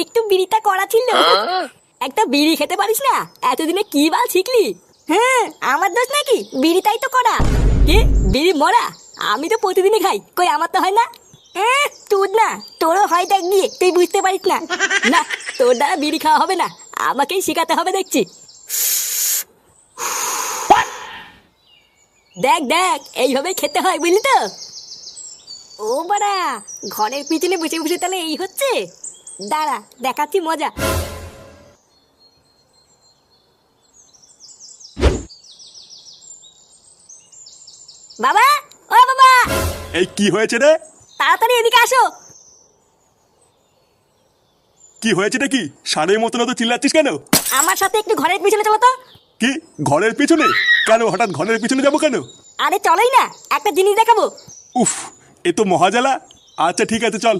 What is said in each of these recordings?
একটু বিড়িটা করা ছিল। একটা বিড়ি খেতে পারিস না? এতদিনে কি বাল শিখলি? হ্যাঁ আমার দোষ নাকি? বিড়িটাই তো করা কি? বিড়ি মরা? আমি তো প্রতিদিনই খাই। কই আমার তো হয় না? তোর না। তোরও হয় দেখ গিয়ে তুই বুঝতে পারিস না। না তোর দ্বারা বিড়ি খাওয়া হবে না। আমাকেই শেখাতে হবে দেখছি। দেখ দেখ এইভাবে খেতে হয় বুঝলি তো? ও বাড়া ঘরের পিছনে বসে বসে তাহলে এই হচ্ছে? দাঁড়া দেখাচ্ছি মজা। বাবা ও বাবা! এই কি হয়েছে রে? তাড়াতাড়ি এদিকে আসো। কি হয়েছে কি? সারের মতন তো চিল্লাচ্ছিস কেন? আমার সাথে একটু ঘরের পিছনে চলো তো। কি? ঘরের পিছনে? কেন হঠাৎ ঘরের পিছনে যাব কেন? আরে চলোই না একটা জিনিস দেখাবো। উফ এ তো মহাজালা। আচ্ছা ঠিক আছে চল।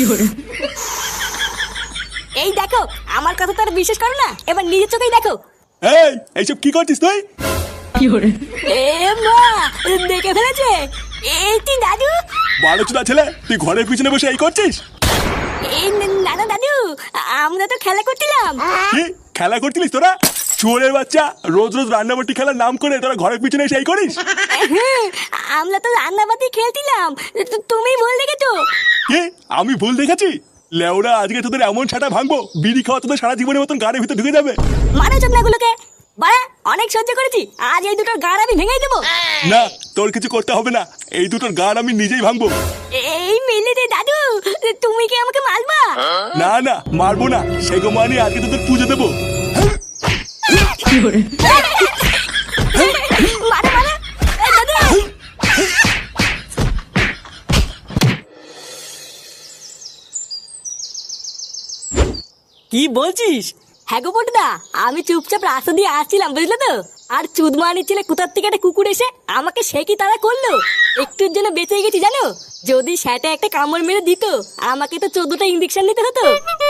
এই দেখো আমার কথা তো আর বিশ্বাস করো না। এবার নিজের চোখেই দেখো। এই এইসব কি করছিস তুই? এ মা দেখে ফেলেছে। এই তুই দাদু? বারো চুদা ছেলে তুই ঘরের পিছনে বসে এই করছিস? এই না না দাদু আমরা তো খেলা করছিলাম। কি? খেলা করছিলিস তোরা? চুয়ারের বাচ্চা রোজ রোজ রান্নাবাটি খেলার নাম করে তোরা ঘরের পিছনে এসে এই করিস? হ্যাঁ, আমরা তো রান্নাবাতি খেলছিলাম। তুমি ভুল দেখেছ। কি? আমি ভুল দেখেছি? লেওরা আজকে তোদের এমন ছাটা ভাঙবো বিড়ি খাওয়া তোদের সারা জীবনের মতন গাড়ির ভিতরে ঢুকে যাবে। মানো চোদনাগুলোকে। বাড়া অনেক সহ্য করেছি। আজ এই দুটোর গাড় আমি ভেঙেই দেবো। না তোর কিছু করতে হবে না। এই দুটোর গান আমি নিজেই ভাঙবো। এই মিলে রে দাদু তুমি কি আমাকে মারবা? না না মারবো না। সেগো মানে আজকে তোদের পুজো দেবো। কি বলছিস? হ্যাঁ গো পটুদা আমি চুপচাপ রাস্তা দিয়ে আসছিলাম বুঝলে তো? আর চুদমানি ছেলে কোথার থেকে একটা কুকুর এসে আমাকে সে কি তারা করল? একটুর জন্য বেঁচে গেছি জানো? যদি সেটা একটা কামড় মেরে দিত আমাকে তো চোদ্দটা ইঞ্জেকশন নিতে হতো।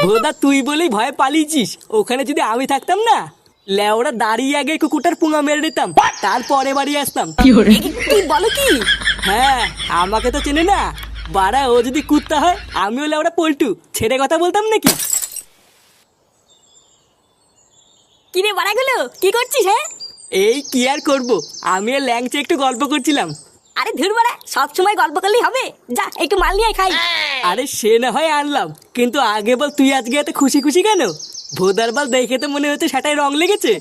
ভোদা তুই বলেই ভয় পালিয়েছিস। ওখানে যদি আমি থাকতাম না লেওরা দাঁড়িয়ে আগে কুকুরটার পুঙা মেরে দিতাম তারপরে বাড়ি আসতাম। কি বলো কি? হ্যাঁ আমাকে তো চেনে না। বাড়া ও যদি কুত্তা হয় আমিও লেওরা পল্টু। ছেড়ে কথা বলতাম নাকি? কি রে বাড়াগুলো কি করছিস হ্যাঁ? এই কি আর করব? আমি আর ল্যাংচে একটু গল্প করছিলাম। আরে ধুর বাড়া সবসময় গল্প করলেই হবে। যা একটু মাল নিয়ে খাই। আরে সে না হয় আনলাম। কিন্তু আগে বল তুই আজকে এত খুশি খুশি কেন? ভোদার বল দেখে তো মনে হচ্ছে সেটাই রং লেগেছে।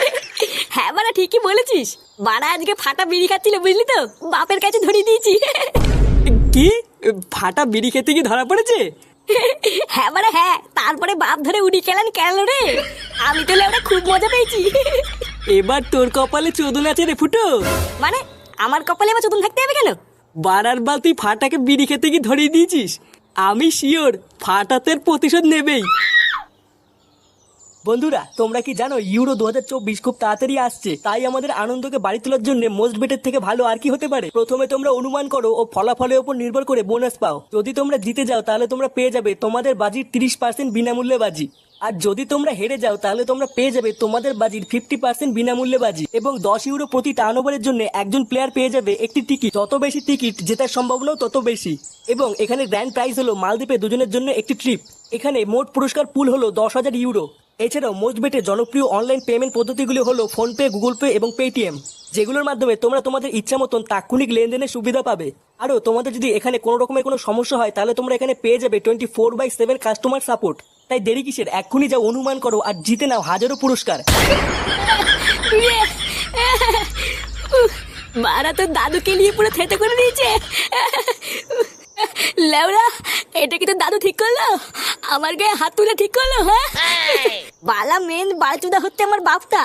হ্যাঁ বাড়া ঠিকই বলেছিস। বাড়া আজকে ফাটা বিড়ি খাচ্ছিল বুঝলি তো? বাপের কাছে ধরিয়ে দিয়েছি। কি? ফাটা বিড়ি খেতে কি ধরা পড়েছে? হ্যাঁ মানে হ্যাঁ তারপরে বাপ ধরে উড়ি খেলেন কেন রে? আমি তো ওটা খুব মজা পেয়েছি। এবার তোর কপালে চোদন আছে রে ফুটো। মানে আমার কপালে আবার চতুন থাকতে হবে কেন? বারার বাল তুই ফাটাকে বিড়ি খেতে কি ধরিয়ে দিয়েছিস। আমি শিওর ফাটাতের প্রতিশোধ নেবেই। বন্ধুরা, তোমরা কি জানো, ইউরো দু হাজার চব্বিশ খুব তাড়াতাড়ি আসছে। তাই আমাদের আনন্দকে বাড়ি তোলার জন্য মোস্ট বেটের থেকে ভালো আর কি হতে পারে? প্রথমে তোমরা অনুমান করো ও ফলাফলের উপর নির্ভর করে বোনাস পাও। যদি তোমরা জিতে যাও, তাহলে তোমরা পেয়ে যাবে তোমাদের বাজির তিরিশ পার্সেন্ট বিনামূল্যে বাজি। আর যদি তোমরা হেরে যাও, তাহলে তোমরা পেয়ে যাবে তোমাদের বাজির ফিফটি পার্সেন্ট বিনামূল্যে বাজি। এবং দশ ইউরো প্রতি টার্ন ওভারের জন্য একজন প্লেয়ার পেয়ে যাবে একটি টিকিট যত বেশি টিকিট জেতার সম্ভাবনাও তত বেশি। এবং এখানে গ্র্যান্ড প্রাইজ হলো মালদ্বীপে দুজনের জন্য একটি ট্রিপ এখানে মোট পুরস্কার পুল হলো দশ হাজার ইউরো। এছাড়াও মোস্ট বেটে জনপ্রিয় অনলাইন পেমেন্ট পদ্ধতিগুলি হলো ফোনপে গুগল পে এবং পেটিএম যেগুলোর মাধ্যমে তোমরা তোমাদের ইচ্ছা মতন তাৎক্ষণিক লেনদেনের সুবিধা পাবে। আরও তোমাদের যদি এখানে কোনো রকমের কোনো সমস্যা হয়, তাহলে তোমরা এখানে পেয়ে যাবে twenty four by seven customer support তাই দেরি কিসের? এক্ষুনি যা অনুমান করো আর জিতে নাও হাজারো পুরস্কার। মারা তো দাদুকে নিয়ে পুরো থেতে করে দিয়েছে। লেওরা এটা কি তো দাদু ঠিক করল? আমার গায়ে হাত তুলে ঠিক করল হ্যাঁ? বালা মেন বালচুদা হচ্ছে আমার বাপটা।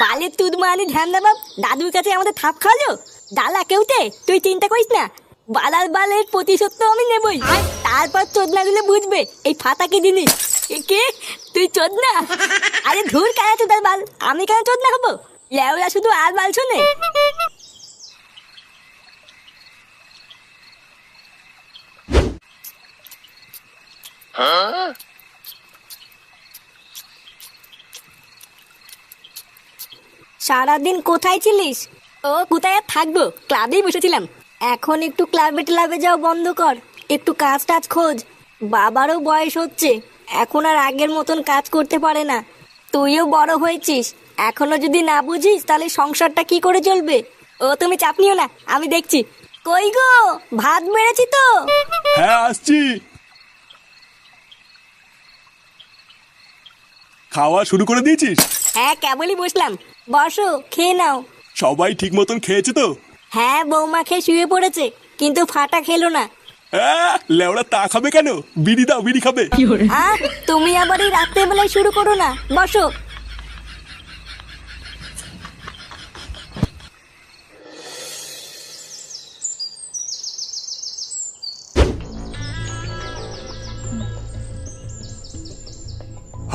বালের তুদ মানি ধ্যান দে দাদুর কাছে আমাদের থাপ খাওয়ালো। ডালা কেউতে তুই চিন্তা করিস না। বালার বালের প্রতিশোধ তো আমি নেবই। তারপর চোদনা গুলো বুঝবে এই ফাতা কি জিনিস? কে? তুই চোদনা? আরে ধুর কেন চোদার বাল? আমি কেন চোদনা হব? লেওরা শুধু আর বাল শোনে। সারাদিন কোথায় ছিলিস? ও, কোথায় আর থাকব? ক্লাবেই বসেছিলাম। এখন একটু ক্লাবে ক্লাবে যাও বন্ধ কর। একটু কাজ টাজ খোঁজ। বাবারও বয়স হচ্ছে। এখন আর আগের মতন কাজ করতে পারে না। তুইও বড় হয়েছিস। এখনও যদি না বুঝিস, তাহলে সংসারটা কি করে চলবে? ও, তুমি চাপ নিও না। আমি দেখছি। কই গো? ভাত বেড়েছি তো? হ্যাঁ আসছি। খাওয়া শুরু করে দিয়েছিস? হ্যাঁ কেবলই বসলাম। বসো খেয়ে নাও। সবাই ঠিক মতন খেয়েছে তো? হ্যাঁ বৌমা খেয়ে শুয়ে পড়েছে কিন্তু ফাটা খেলো না। আহ, লেওড়া তা খাবে কেন? বিড়ি দাও বিড়ি খাবে। আহ তুমি আবার এই রাত্রেবেলায় শুরু করো না। বসো।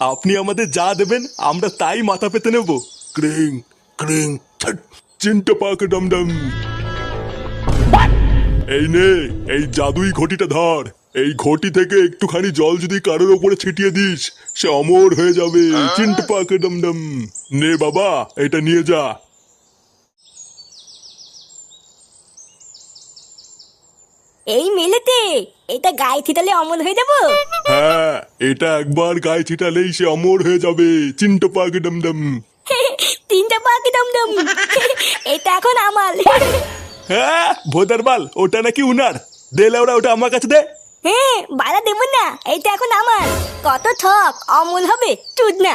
আপনি আমাদের যা দেবেন আমরা তাই মাথা পেতে নেব। ক্রিং ক্রিং চিন্তা পাকে ডমডম। এই নে এই জাদুই ঘটিটা ধর। এই ঘটি থেকে একটুখানি জল যদি কারোর ওপরে ছিটিয়ে দিস সে অমর হয়ে যাবে। চিন্ট পাকে ডমডম। নে বাবা এটা নিয়ে যা। এই মেলেতে এটা গায়ে ছিটালে অমল হয়ে যাব? হ্যাঁ এটা একবার গায়ে ছিটালেই সে অমর হয়ে যাবে। চিন্ট পাকে ডমডম। তিনটা পাখি দমদম এটা এখন আমার হ্যাঁ ভোদার বাল ওটা নাকি উনার। দে লেওরা ওটা আমার কাছে দে। হ্যাঁ বাড়া দেবো না এইটা এখন আমার কত ঠক অমল হবে চুদ না।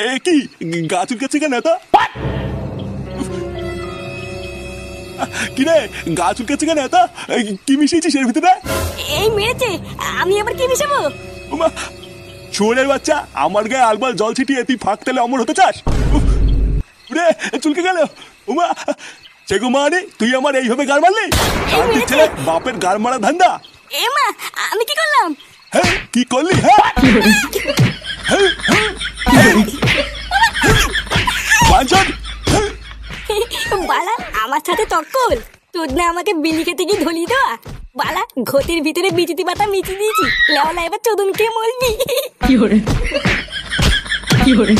এ কি? গাছুর কাছে কেন এত? কি রে? গাছুর কাছে কেন এত? কি মিশিয়েছিস এর ভিতরে? এই মেরেছে আমি আবার কি মিশাবো? শুয়োরের বাচ্চা আমার গায়ে আলবাল জল ছিটিয়ে তুই ফাঁক তেলে অমর হতে চাস? রে চুলকে গেল। উমা সেগো মানে তুই আমার এইভাবে গার মারলি? ছেলে বাপের গার মারা ধান্দা? এ মা আমি কি করলাম? হ্যাঁ কি করলি? হ্যাঁ হ্যাঁ, হ্যাঁ, হ্যাঁ। বাঞ্চন, হ্যাঁ। বাড়া আমার সাথে তর্ক কর তোর না আমাকে বিলি খেতে গিয়ে ধলি দেওয়া? বালা ঘটির ভিতরে বিচিতি পাতা মিচি দিয়েছি। লেওয়ালা এবার চোদনকে মরবি। কি হরে কি হরে